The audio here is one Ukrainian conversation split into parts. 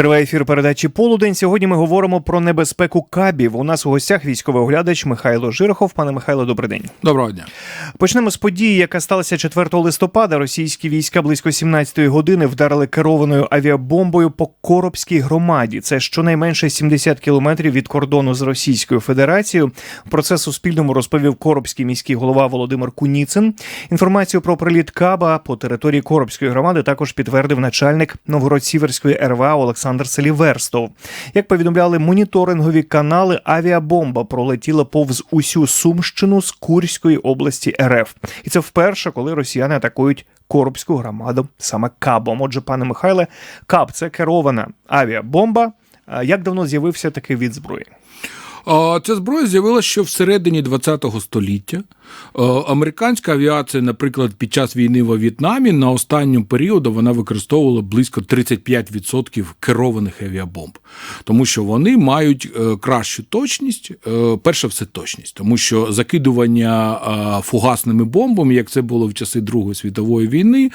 Триває ефір передачі Полудень. Сьогодні ми говоримо про небезпеку кабів. У нас у гостях військовий оглядач Михайло Жирохов. Пане Михайло, добрий день. Доброго дня. Почнемо з події, яка сталася 4 листопада. Російські війська близько 17-ї години вдарили керованою авіабомбою по Коробській громаді. Це щонайменше 70 кілометрів від кордону з Російською Федерацією. Про це Суспільному розповів Коробський міський голова Володимир Куніцин. Інформацію про приліт Каба по території Коробської громади також підтвердив начальник Новгород-Сіверської РВА Олександр Селіверстов. Як повідомляли моніторингові канали, авіабомба пролетіла повз усю Сумщину з Курської області РФ. І це вперше, коли росіяни атакують Коробську громаду саме кабом. Отже, пане Михайле, каб це керована авіабомба. Як давно з'явився такий від зброї? Ця зброя з'явилася ще всередині ХХ століття. А, Американська авіація, наприклад, під час війни во В'єтнамі на останньому періоду вона використовувала близько 35% керованих авіабомб, тому що вони мають е, кращу точність. е, Перше все точність, тому що закидування е, фугасними бомбами, як це було в часи Другої світової війни, е,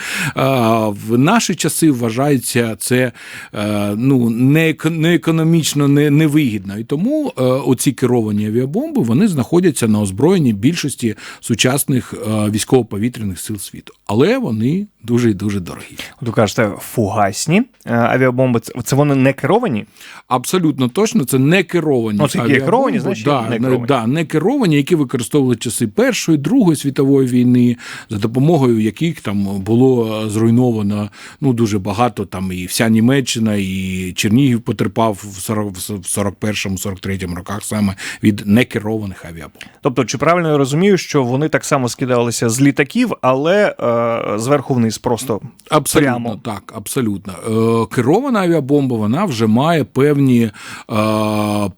в наші часи вважається це е, ну, не еко- не економічно не, невигідно. І тому е, оці керовані авіабомби вони знаходяться на озброєнні більшості сучасних е, військово-повітряних сил світу. Але вони дуже і дуже дорогі. Ви кажете, фугасні е, авіабомби. Це- вони не керовані? Абсолютно точно, це не керовані. Ну, це які авіабомби, керовані, значить, да, не керовані. Да, не керовані, які використовували часи Першої, Другої світової війни, за допомогою яких там було е, зруйновано ну, дуже багато. Там і вся Німеччина, і Чернігів потерпав в 40 в 41-му, 43-му роках саме від некерованих авіабомб. Тобто, чи правильно я розумію, що вони так само скидалися з літаків, але е, зверху вниз просто Абсолютно Прямо. так, абсолютно. Е, керована авіабомба вона вже має певні, е,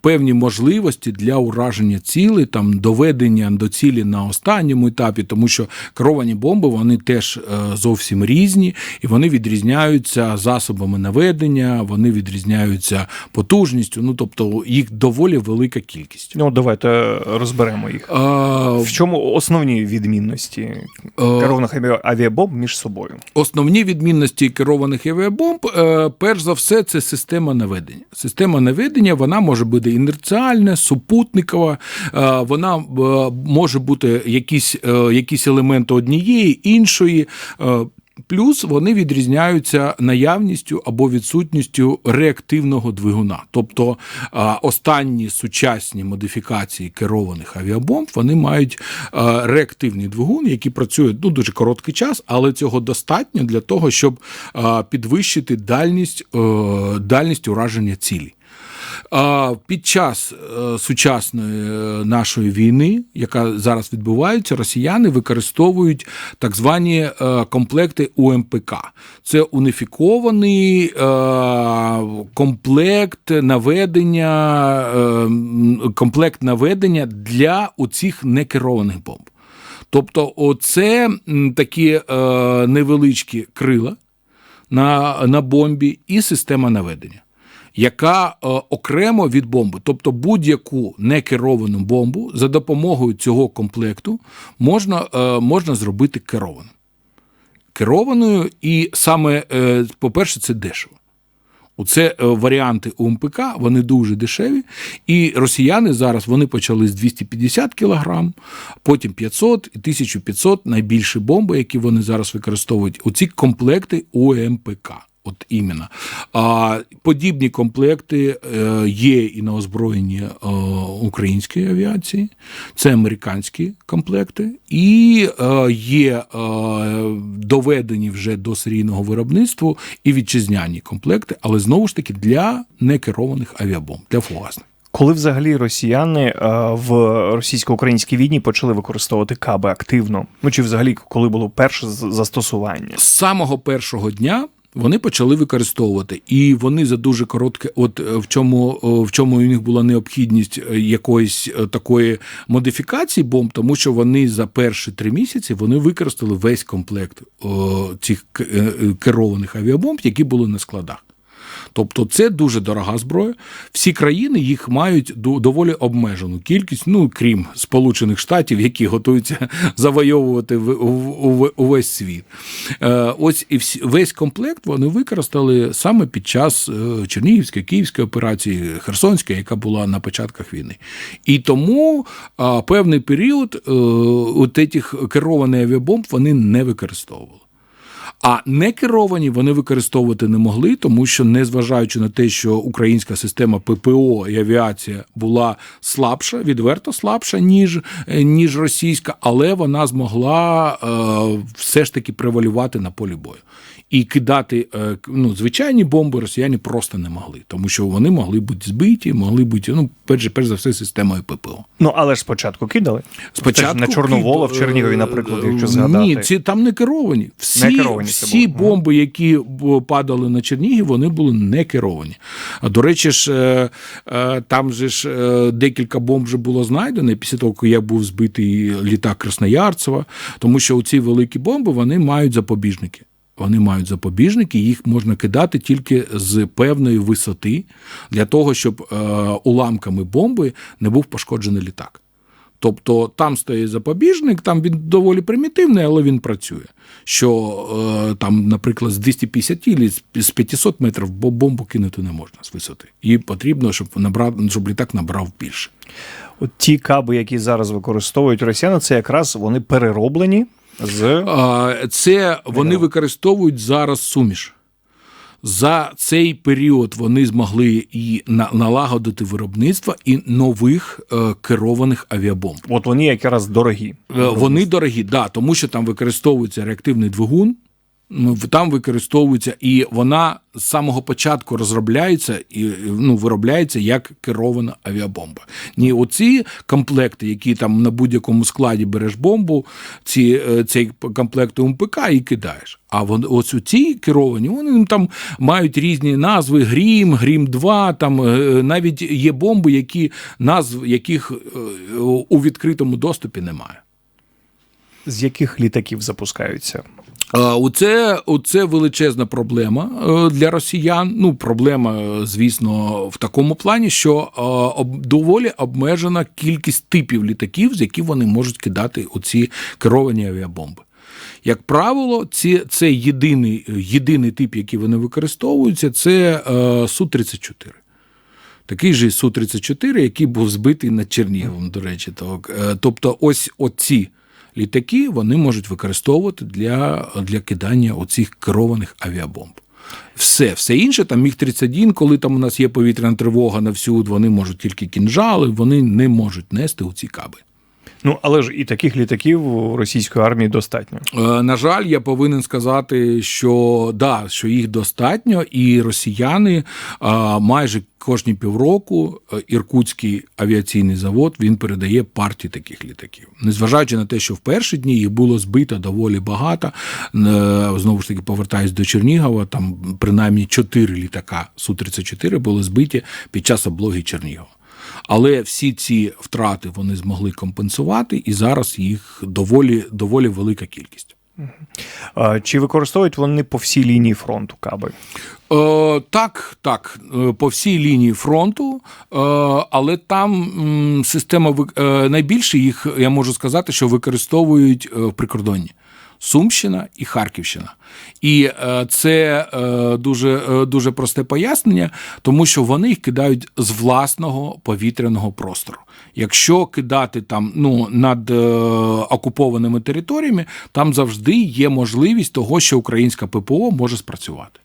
певні можливості для ураження цілей, там доведення до цілі на останньому етапі, тому що керовані бомби вони теж е, зовсім різні, і вони відрізняються засобами наведення, вони відрізняються потужністю. Ну тобто їх доволі велика кількість. ну давайте розберемо їх. Е, В чому основні відмінності керованих авіабомб між собою? Основні відмінності керованих авіабомб, е, перш за все, це система наведення. Система наведення вона може бути інерціальна, супутникова, е, вона е, може бути якісь, е, якісь елементи однієї, іншої. Плюс вони відрізняються наявністю або відсутністю реактивного двигуна. Тобто останні сучасні модифікації керованих авіабомб вони мають а, реактивний двигун, який працює ну, дуже короткий час, але цього достатньо для того, щоб підвищити дальність, е, дальність ураження цілі. Під час е, сучасної е, нашої війни, яка зараз відбувається, росіяни використовують так звані е, комплекти УМПК. Це уніфікований комплект наведення, комплект наведення для оцих некерованих бомб. Тобто, оце такі невеличкі крила на, на бомбі і система наведення, яка е, окремо від бомби. Тобто будь-яку некеровану бомбу за допомогою цього комплекту можна, е, можна зробити керованою. Керованою, і саме, е, по-перше, це дешево. Оце варіанти УМПК, вони дуже дешеві. І росіяни зараз вони почали з 250 кг, потім 500 і 1500 найбільші бомби, які вони зараз використовують. Оці комплекти УМПК. От іменно. А подібні комплекти е, є і на озброєнні е, української авіації, це американські комплекти, і е, є доведені вже до серійного виробництва і вітчизняні комплекти, але знову ж таки для некерованих авіабомб, для фугасних. Коли взагалі росіяни в російсько-українській війні почали використовувати каби активно? Ну чи взагалі коли було перше застосування? з самого першого дня. Вони почали використовувати, і вони за дуже коротке, от е, в чому е, в чому у них була необхідність е, якоїсь такої модифікації бомб, тому що вони за перші три місяці вони використали весь комплект о, цих керованих авіабомб, які були на складах. Тобто це дуже дорога зброя. Всі країни їх мають до- доволі обмежену кількість, ну крім Сполучених Штатів, які готуються завойовувати увесь світ. Е, Ось і весь комплект вони використали саме під час е, Чернігівської, Київської операції, Херсонської, яка була на початках війни. І тому певний період е, от тих керованих авіабомб вони не використовували. А не керовані вони використовувати не могли, тому що, незважаючи на те, що українська система ППО і авіація була слабша, відверто слабша, ніж, е, ніж російська, але вона змогла е, все ж таки превалювати на полі бою. І кидати е, ну, звичайні бомби росіяни просто не могли, тому що вони могли бути збиті, могли бути, ну, перш, перш за все, системою ППО. Ну але ж спочатку кидали. Ж на Чорновола в Чернігові, е, наприклад, якщо е, згадати. Ні, ці там не керовані. Всі, Не керовані всі бомби, які падали на Чернігів, вони були не керовані. А, До речі, ж там же ж декілька бомб вже було знайдено після того, як був збитий літак Красноярцева, тому що ці великі бомби вони мають запобіжники. Вони мають запобіжники, їх можна кидати тільки з певної висоти для того, щоб е, уламками бомби не був пошкоджений літак. Тобто там стоїть запобіжник, там він доволі примітивний, але він працює. Що е, там, наприклад, з 250 чи з 500 метрів бо- бомбу кинути не можна з висоти. Їй потрібно, щоб набрав, щоб літак набрав більше. От ті каби, які зараз використовують росіяни, це якраз вони перероблені з Це вони використовують зараз суміш. За цей період вони змогли і налагодити виробництво і нових е, керованих авіабомб. от вони якраз дорогі. Е, Вони дорогі, да, тому що там використовується реактивний двигун, там використовується, і вона з самого початку розробляється і ну, виробляється як керована авіабомба. Ні, оці комплекти, які там на будь-якому складі береш бомбу, ці, е, цей комплект МПК і кидаєш. А вони ось у ці керовані, вони там мають різні назви: Грім, Грім 2 там е, навіть є бомби, які назв яких е, у відкритому доступі немає. З яких літаків запускаються? Оце, оце величезна проблема е, для росіян. Ну, проблема, е, звісно, в такому плані, що е, доволі обмежена кількість типів літаків, з яких вони можуть кидати оці керовані авіабомби. Як правило, ці, це єдиний, єдиний тип, який вони використовуються, це е, Су-34. Такий же Су-34, який був збитий над Черніговом, до речі. Е, тобто, ось оці літаки вони можуть використовувати для, для кидання оцих керованих авіабомб. Все, все інше, там міг 31 коли там у нас є повітряна тривога на всюд, вони можуть тільки кінжали, вони не можуть нести у ці каби. Ну але ж і таких літаків російської армії достатньо. Е, На жаль, я повинен сказати, що да, що їх достатньо, і росіяни майже кожні півроку е, Іркутський авіаційний завод він передає партії таких літаків. Незважаючи на те, що в перші дні їх було збито доволі багато. е, Знову ж таки, повертаюсь до Чернігова, там принаймні чотири літака Су-34 були збиті під час облоги Чернігова. Але всі ці втрати вони змогли компенсувати, і зараз їх доволі, доволі велика кількість. Чи використовують вони по всій лінії фронту каби? Е, так, так, е, по всій лінії фронту, е, але там система е, найбільше їх, я можу сказати, що використовують е, в прикордонні. Сумщина і Харківщина. І е, це е, дуже, е, дуже просте пояснення, тому що вони їх кидають з власного повітряного простору. Якщо кидати там ну, над окупованими територіями, там завжди є можливість того, що українська ППО може спрацювати.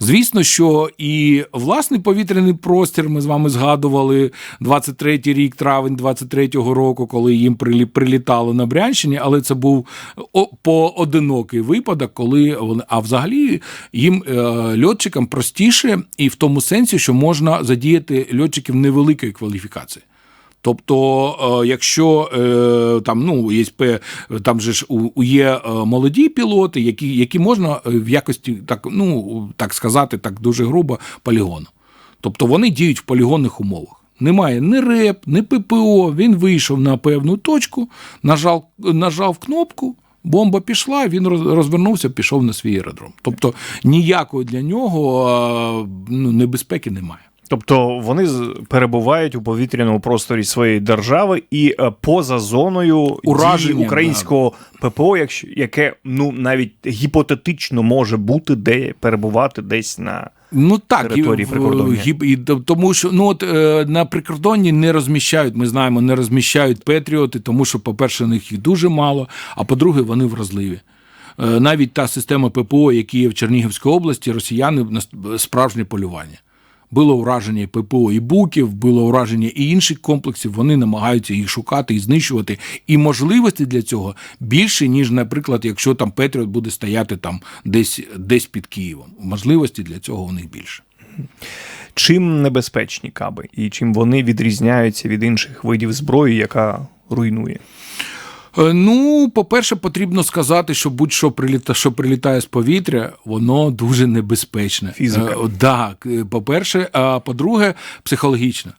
Звісно, що і власний повітряний простір ми з вами згадували 23-й рік, травень 23-го року, коли їм прилі- прилітало на Брянщині, але це був поодинокий випадок, коли вони. А взагалі їм е, льотчикам простіше, і в тому сенсі, що можна задіяти льотчиків невеликої кваліфікації. Тобто, е, якщо е, там ну є там же ж є е, молоді пілоти, які, які можна в якості так, ну так сказати, так дуже грубо, полігону. Тобто вони діють в полігонних умовах. Немає ні РЕП, ні ППО. Він вийшов на певну точку, нажав, нажав кнопку, Бомба пішла, він розвернувся, пішов на свій аеродром. Тобто ніякої для нього ну, небезпеки немає. Тобто вони перебувають у повітряному просторі своєї держави і е, поза зоною Ураження, дії українського ППО, якщо яке ну навіть гіпотетично може бути де перебувати десь на Ну так, Території і, в- і, тому що ну от е, на прикордонні не розміщають. Ми знаємо, не розміщають петріоти, тому що, по-перше, них їх дуже мало, а по-друге, вони вразливі. Е, Навіть та система ППО, які є в Чернігівській області, росіяни справжнє полювання. Було ураження ППО і Буків, було ураження і інших комплексів. Вони намагаються їх шукати і знищувати. І можливості для цього більше, ніж, наприклад, якщо там Петріот буде стояти там десь, десь під Києвом. Можливості для цього у них більше. чим небезпечні каби і чим вони відрізняються від інших видів зброї, яка руйнує. Е, Ну, по-перше, потрібно сказати, що будь-що приліта, що прилітає з повітря, воно дуже небезпечне. Фізика. Так, е, по-перше, а по-друге, психологічно.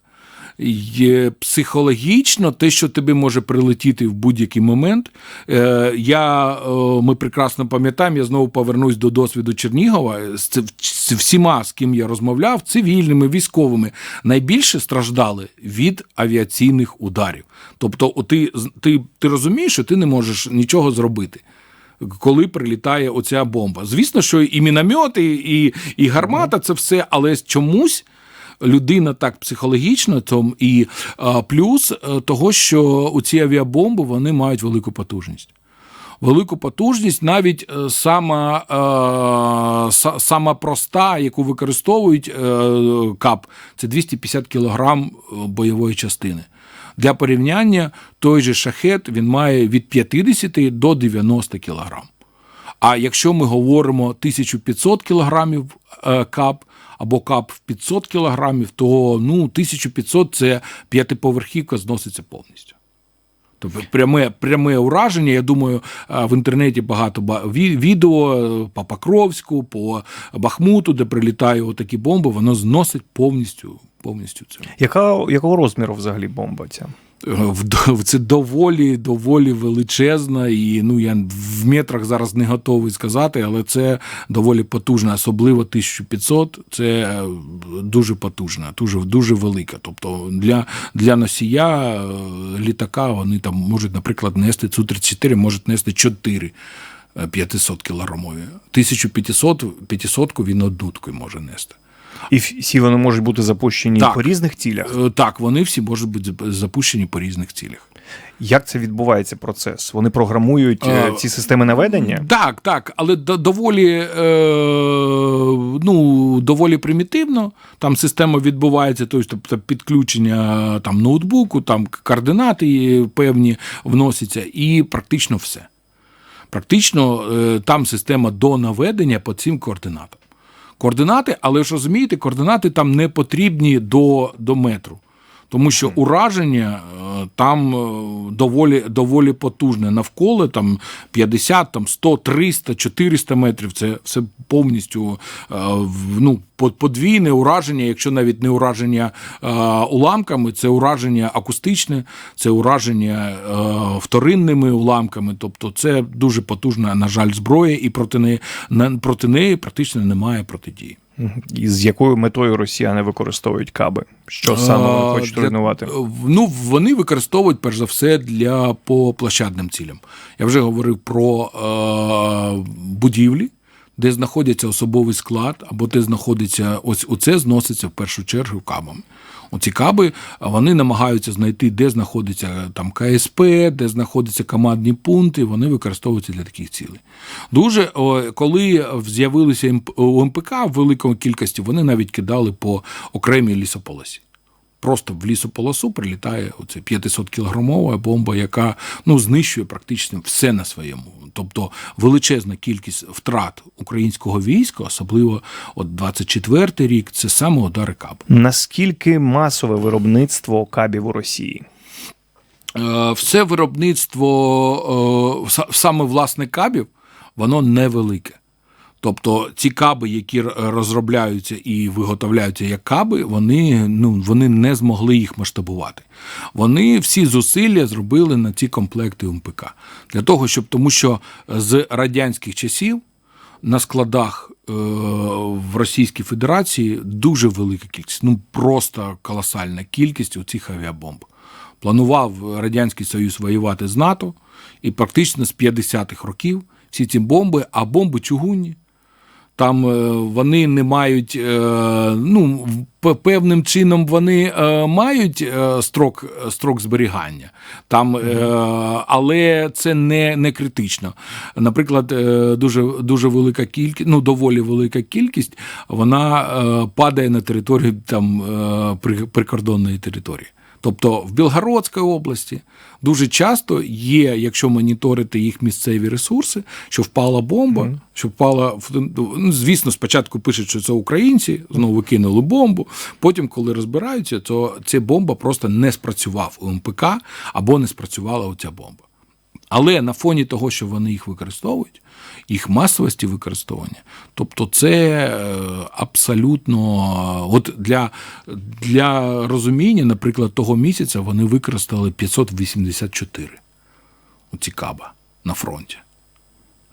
Психологічно те, що тобі може прилетіти в будь-який момент. Е, Я, ми прекрасно пам'ятаємо, я знову повернусь до досвіду Чернігова. З всіма, з ким я розмовляв, цивільними, військовими, найбільше страждали від авіаційних ударів. Тобто, ти, ти, ти розумієш, що ти не можеш нічого зробити. Коли прилітає оця бомба. Звісно, що і міномети, і, і гармата це все, але чомусь людина так психологічно, том, і плюс е, того, що у ці авіабомби вони мають велику потужність. Велику потужність, навіть е, сама, е, сама проста, яку використовують е, КАП, це 250 кг бойової частини. Для порівняння, той же шахет він має від 50 до 90 кг. А якщо ми говоримо 1500 кілограмів е, кап або кап в 500 кілограмів, то ну, 1500 – це п'ятиповерхівка зноситься повністю. Тобто пряме, пряме ураження. Я думаю, е, в інтернеті багато ба- відео е, по Покровську, по Бахмуту, де прилітають такі бомби, воно зносить повністю, повністю це. Яка, якого розміру взагалі бомба ця? Це доволі, доволі величезна, і ну я в метрах зараз не готовий сказати, але це доволі потужна, особливо 1500, Це е, дуже потужна, дуже, дуже велика. Тобто для, для носія е, літака вони там можуть, наприклад, нести Су-34, можуть нести 4 500 кілограмові. 1500 500 він однуткою може нести. І всі вони можуть бути запущені Так. по різних цілях. Е, Так, вони всі можуть бути запущені по різних цілях. Як це відбувається процес? Вони програмують е, Е, ці системи наведення? Так, так, але доволі, е, ну, доволі примітивно. Там система відбувається, тобто підключення там, ноутбуку, там координати певні вносяться, і практично все. Практично е, там система до наведення по цим координатам. Координати, але ж розумієте, координати там не потрібні до, до метру. Тому що ураження е, там е, доволі, доволі потужне. Навколо там 50, там 100, 300, 400 метрів. Це все повністю е, ну, подвійне ураження, якщо навіть не ураження уламками, це ураження акустичне, це ураження вторинними уламками. Тобто це дуже потужна, на жаль, зброя, і проти неї, проти неї практично немає протидії. І з якою метою росіяни використовують каби? Що саме вони хочуть для- руйнувати? Ну, вони використовують перш за все для по площадним цілям. Я вже говорив про е, будівлі, де знаходиться особовий склад, або де знаходиться ось оце зноситься в першу чергу кабами. Оці каби вони намагаються знайти, де знаходиться там КСП, де знаходяться командні пункти. Вони використовуються для таких цілей. Дуже коли з'явилися у МПК в великому кількості, вони навіть кидали по окремій лісополосі. Просто в лісополосу прилітає оце 500 кілограмова бомба, яка ну знищує практично все на своєму. Тобто величезна кількість втрат українського війська, особливо от 24-й рік, це саме удари КАБ. Наскільки масове виробництво кабів у Росії? Е, Все виробництво е, саме власне кабів, воно невелике. Тобто ці каби, які розробляються і виготовляються як каби, вони, ну, вони не змогли їх масштабувати. Вони всі зусилля зробили на ці комплекти МПК. Для того, щоб тому що з радянських часів на складах е, в Російській Федерації дуже велика кількість, ну просто колосальна кількість оцих авіабомб. Планував Радянський Союз воювати з НАТО, і практично з 50-х років всі ці бомби, а бомби чугунні. Там е, вони не мають, е, ну, певним чином вони е, мають строк, строк зберігання, там, але це не, не критично. Наприклад, дуже, дуже велика кількість, ну, доволі велика кількість, вона падає на територію там, при- прикордонної території. Тобто в Білгородській області дуже часто є, якщо моніторити їх місцеві ресурси, що впала бомба, що впала в- ну, звісно, спочатку пишуть, що це українці, знову кинули бомбу. Потім, коли розбираються, то ця бомба просто не спрацював у МПК або не спрацювала оця бомба. Але на фоні того, що вони їх використовують, їх масовості використовування, тобто це е, абсолютно от для, для розуміння, наприклад, того місяця вони використали 584 оці каба на фронті.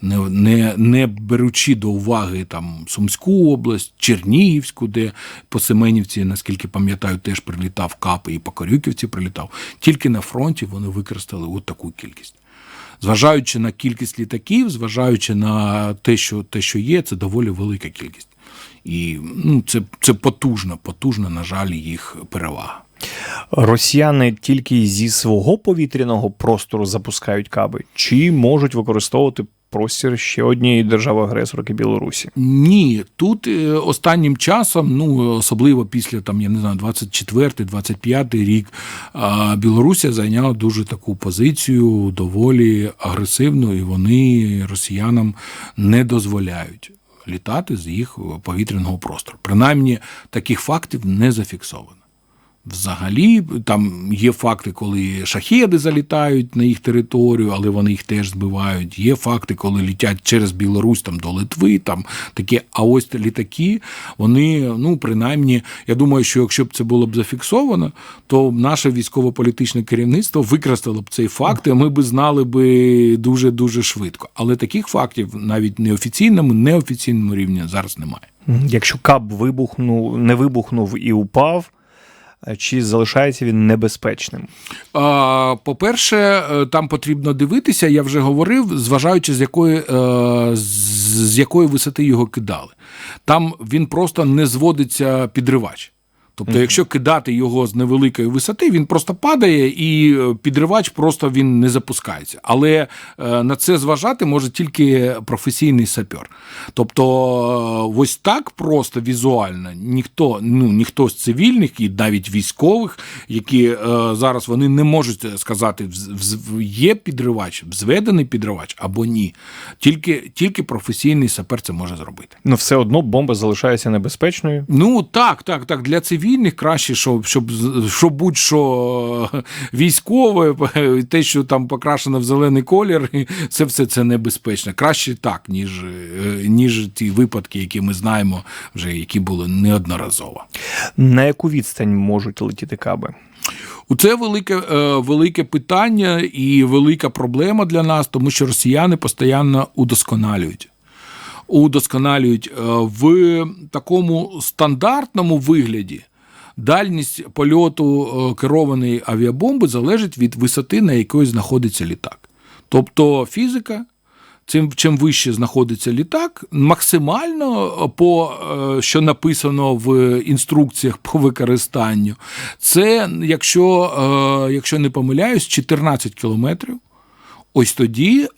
Не, не, не беручи до уваги там Сумську область, Чернігівську, де по Семенівці, наскільки пам'ятаю, теж прилітав КАП і по Корюківці прилітав. Тільки на фронті вони використали от таку кількість. Зважаючи на кількість літаків, зважаючи на те, що, те, що є, це доволі велика кількість. І ну, це, це потужна, потужна, на жаль, їх перевага. Росіяни тільки зі свого повітряного простору запускають каби, чи можуть використовувати простір ще однієї держави-агресорки Білорусі? Ні, тут е, останнім часом, ну особливо після там, я не знаю, 24-25 рік, а, Білорусія зайняла дуже таку позицію, доволі агресивну, і вони росіянам не дозволяють літати з їх повітряного простору. Принаймні, таких фактів не зафіксовано. Взагалі, там є факти, коли шахеди залітають на їх територію, але вони їх теж збивають. Є факти, коли літять через Білорусь там до Литви, там таке. А ось літаки, вони, ну принаймні, я думаю, що якщо б це було б зафіксовано, то наше військово-політичне керівництво використало б цей факт, і ми б знали би дуже дуже швидко. Але таких фактів навіть неофіційному, неофіційному рівні зараз немає. Якщо каб вибухнув, не вибухнув і упав, чи залишається він небезпечним? По-перше, е, там потрібно дивитися, я вже говорив, зважаючи з якої, е, з якої висоти його кидали. Там він просто не зводиться підривач. Тобто, якщо кидати його з невеликої висоти, він просто падає, і е, підривач просто він не запускається. Але е, на це зважати може тільки професійний сапер. Тобто, е, ось так просто візуально ніхто, ну ніхто з цивільних і навіть військових, які е, зараз вони не можуть сказати, є підривач, взведений підривач або ні. Тільки, тільки професійний сапер це може зробити. Ну, все одно бомба залишається небезпечною. Ну так, так, так. Для цивільних краще, щоб, щоб, щоб будь-що е, військове, те, що там покрашено в зелений колір, це все це небезпечно. Краще так, ніж, е, ніж ті випадки, які ми знаємо, вже які були неодноразово. На яку відстань можуть летіти каби? Це велике, е, велике питання і велика проблема для нас, тому що росіяни постійно удосконалюють. Удосконалюють в такому стандартному вигляді. Дальність польоту е, керованої авіабомби залежить від висоти, на якої знаходиться літак. Тобто фізика, цим чим вище знаходиться літак, максимально е, по е, що написано в інструкціях по використанню, це якщо, якщо не помиляюсь, 14 кілометрів. Ось тоді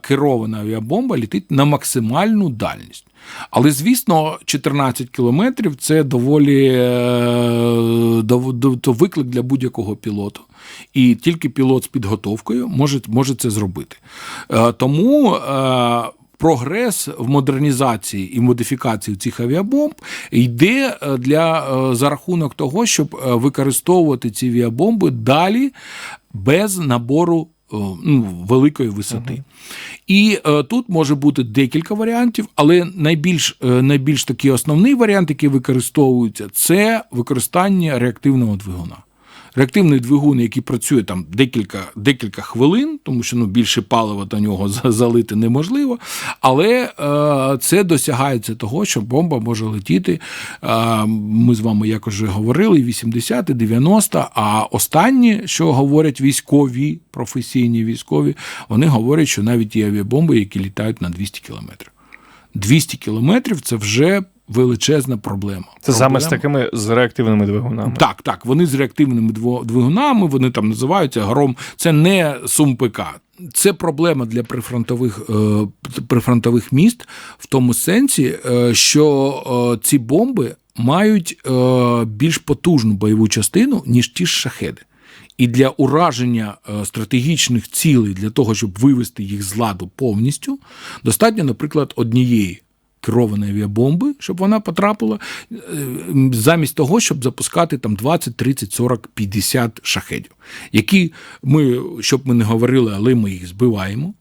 керована авіабомба літить на максимальну дальність. Але, звісно, 14 кілометрів це доволі е, то виклик для будь-якого пілоту. І тільки пілот з підготовкою може, може це зробити. Е, Тому. е, Прогрес в модернізації і модифікації цих авіабомб йде для за рахунок того, щоб використовувати ці авіабомби далі без набору ну, великої висоти. І е, тут може бути декілька варіантів, але найбільш, е, найбільш такий основний варіант, який використовується, це використання реактивного двигуна. Реактивний двигун, який працює там декілька, декілька хвилин, тому що ну, більше палива до нього залити неможливо. Але е, це досягається того, що бомба може летіти. Е, ми з вами якось вже говорили, 80, 90, а останні, що говорять військові, професійні військові, вони говорять, що навіть є авіабомби, які літають на 200 кілометрів. 200 кілометрів це вже величезна проблема. Це саме з такими з реактивними двигунами. так, так, вони з реактивними двигунами, вони там називаються гром. Це не сум ПК. Це проблема для прифронтових, е, прифронтових міст в тому сенсі, е, що е, ці бомби мають е, більш потужну бойову частину, ніж ті ж шахеди. І для ураження е, стратегічних цілей, для того, щоб вивести їх з ладу повністю, достатньо, наприклад, однієї керованої авіабомби, щоб вона потрапила, е, замість того, щоб запускати там 20, 30, 40, 50 шахедів, які ми, щоб ми не говорили, але ми їх збиваємо.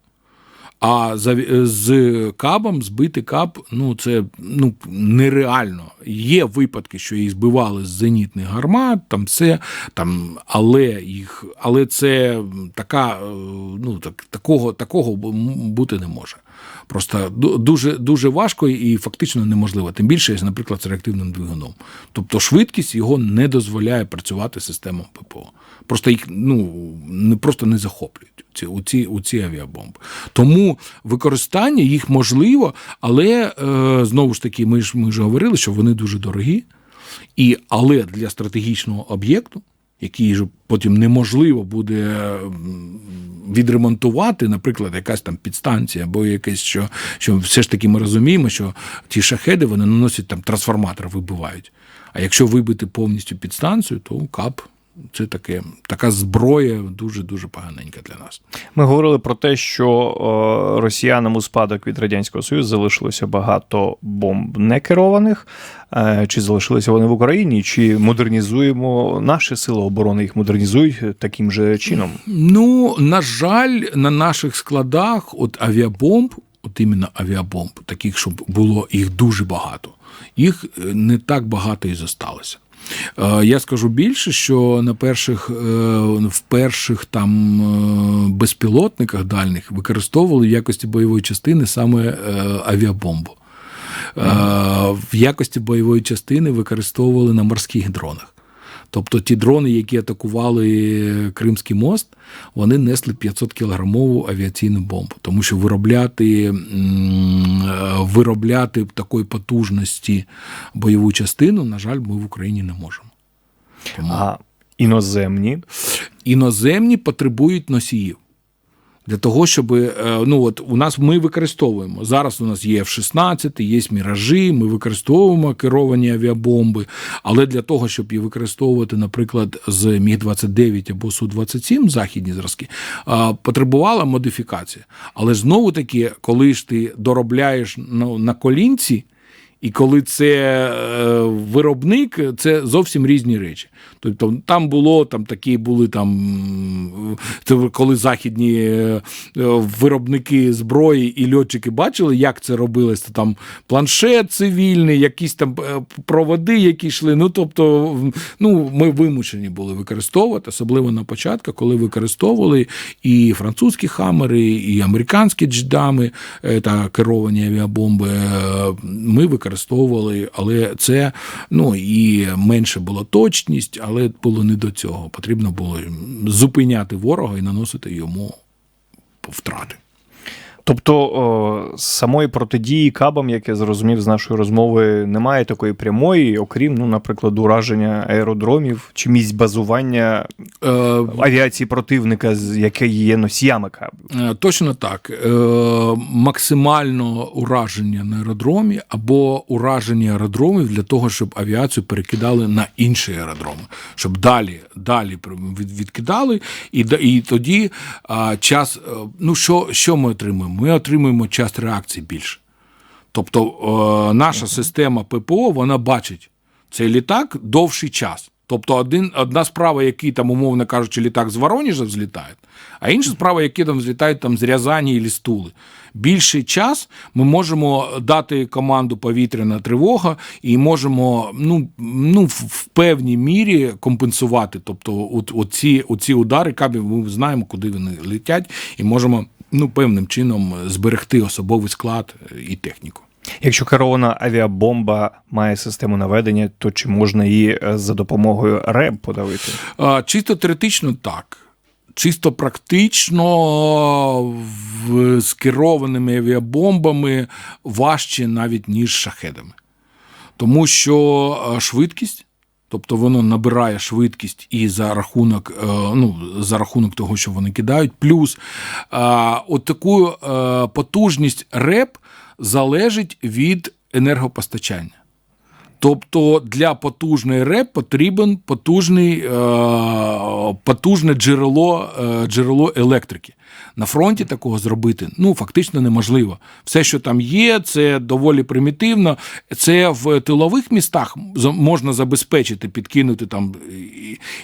А з кабом збити каб, ну це ну нереально. Є випадки, що їх збивали з зенітних гармат, там все там, але їх, але це така, е, ну так, такого, такого бути не може. Просто дуже дуже важко і фактично неможливо. Тим більше, наприклад, з реактивним двигуном. Тобто швидкість його не дозволяє працювати системам ППО. Просто їх ну не просто не захоплюють ці у ці, у ці авіабомби. Тому використання їх можливо, але е, знову ж таки, ми ж ми ж говорили, що вони дуже дорогі. І, але для стратегічного об'єкту, який ж потім неможливо буде відремонтувати, наприклад, якась там підстанція, або якесь, що, що все ж таки ми розуміємо, що ті шахеди вони наносять там трансформатор, вибивають. А якщо вибити повністю підстанцію, то кап це таке, така зброя дуже дуже поганенька для нас. Ми говорили про те, що е, росіянам у спадок від радянського союзу залишилося багато бомб некерованих. Е, чи залишилися вони в Україні, чи модернізуємо наші сили оборони їх модернізують таким же чином? Ну, на жаль, на наших складах от авіабомб, от іменно авіабомб, таких, щоб було їх дуже багато, їх е, не так багато і зосталося. Е, Я скажу більше, що на перших, е, в перших там е, безпілотниках дальних використовували в якості бойової частини саме авіабомбу. В якості бойової частини використовували на морських дронах. Тобто ті дрони, які атакували Кримський мост, вони несли 500 кілограмову авіаційну бомбу, тому що виробляти, е, виробляти такої потужності бойову частину, на жаль, ми в Україні не можемо. Тому А іноземні іноземні потребують носіїв. Для того, щоб е, ну от у нас ми використовуємо зараз. У нас є F-16, є міражі, ми використовуємо керовані авіабомби. Але для того, щоб їх використовувати, наприклад, з Міг 29 або Су 27 західні зразки, потребувала модифікація. Але знову таки, коли ж ти доробляєш ну, на колінці. І коли це е, виробник, це зовсім різні речі. Тобто там було там такі були там, це коли західні е, е, виробники зброї і льотчики бачили, як це робилось, то там планшет цивільний, якісь там проводи, які йшли. Ну тобто, ну ми вимушені були використовувати, особливо на початку, коли використовували і французькі хамери, і американські дждами та керовані авіабомби. Ми використовували, але це ну і менше була точність, але було не до цього. Потрібно було зупиняти ворога і наносити йому втрати. Тобто самої протидії кабам, як я зрозумів з нашої розмови, немає такої прямої, окрім, ну, наприклад, ураження аеродромів чи місць базування Е, авіації противника, яке є носіями кабів. Е, Точно так. Е, Максимально ураження на аеродромі або ураження аеродромів для того, щоб авіацію перекидали на інші аеродроми, щоб далі, далі від- відкидали, і, і тоді час. е, Ну що, що ми отримуємо? Ми отримуємо час реакції більше. Тобто е, наша система ППО вона бачить цей літак довший час. Тобто один, одна справа, який там, умовно кажучи, літак з Воронежа взлітає, а інша справа, які там взлітають там, з Рязані і Тули. Більший час ми можемо дати команду повітряна тривога і можемо ну, ну, в в певній мірі компенсувати. Тобто, от, оці, оці удари кабів, ми знаємо, куди вони летять, і можемо ну, певним чином зберегти особовий склад і техніку. Якщо керована авіабомба має систему наведення, то чи можна її е, за допомогою РЕБ подавити? Чисто теоретично так. Чисто практично з керованими авіабомбами важче навіть, ніж шахедами. Тому що е, швидкість, тобто воно набирає швидкість і за рахунок, е, ну, за рахунок того, що вони кидають, плюс е, от таку е, потужність РЕП залежить від енергопостачання. Тобто для потужної РЕП потрібен потужний, потужне джерело, джерело електрики. На фронті такого зробити ну, фактично неможливо. Все, що там є, це доволі примітивно. Це в тилових містах можна забезпечити, підкинути там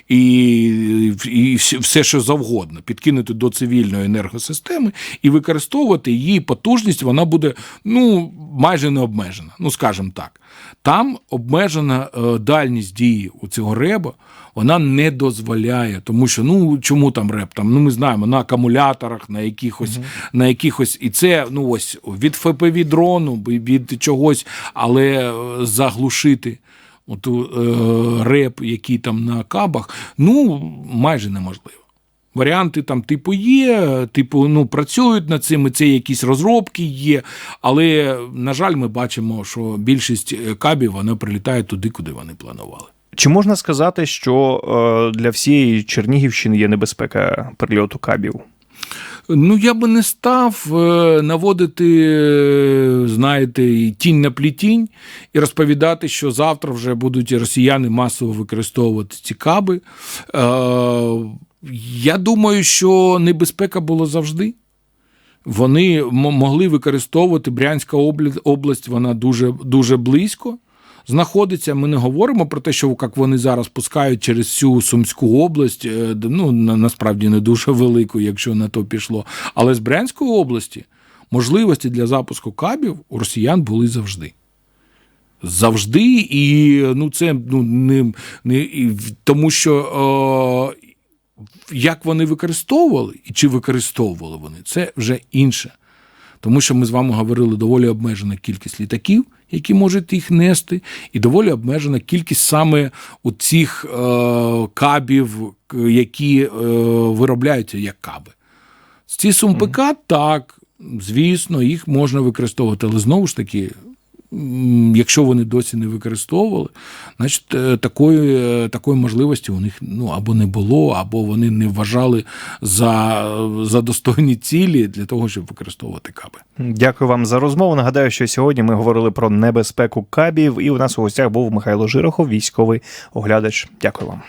і, і, і все, що завгодно, підкинути до цивільної енергосистеми і використовувати її потужність, вона буде ну, майже не обмежена. Ну, скажімо так. Там обмежена е, дальність дії у цього реба, вона не дозволяє, тому що ну чому там реб? Там ну ми знаємо на акумуляторах, на якихось, на якихось, і це ну ось від ФПВ дрону, від чогось, але е, заглушити. Оту е, реп, який там на кабах, ну майже неможливо. Варіанти там, типу, є, типу, ну, працюють над цим, і це якісь розробки є. Але, на жаль, ми бачимо, що більшість е, кабів вона прилітає туди, куди вони планували. Чи можна сказати, що е, для всієї Чернігівщини є небезпека прильоту кабів? Ну, я би не став е, наводити, е, знаєте, тінь на плітінь і розповідати, що завтра вже будуть росіяни масово використовувати ці каби. Е, Я думаю, що небезпека була завжди. Вони могли використовувати Брянська область, вона дуже, дуже близько знаходиться. Ми не говоримо про те, що як вони зараз пускають через всю Сумську область, е, ну насправді не дуже велику, якщо на то пішло. Але з Брянської області можливості для запуску кабів у росіян були завжди. Завжди, і ну це ну не, не і, тому що е, як вони використовували і чи використовували вони, це вже інше. Тому що ми з вами говорили доволі обмежена кількість літаків, які можуть їх нести, і доволі обмежена кількість саме у цих е, кабів, які е, виробляються як каби. Ці СумПК, так, звісно, їх можна використовувати, але знову ж таки. Якщо вони досі не використовували, значить е, такої, е, такої можливості у них ну, або не було, або вони не вважали за, за достойні цілі для того, щоб використовувати каби. Дякую вам за розмову. Нагадаю, що сьогодні ми говорили про небезпеку кабів, і у нас у гостях був Михайло Жирохов, військовий оглядач. Дякую вам.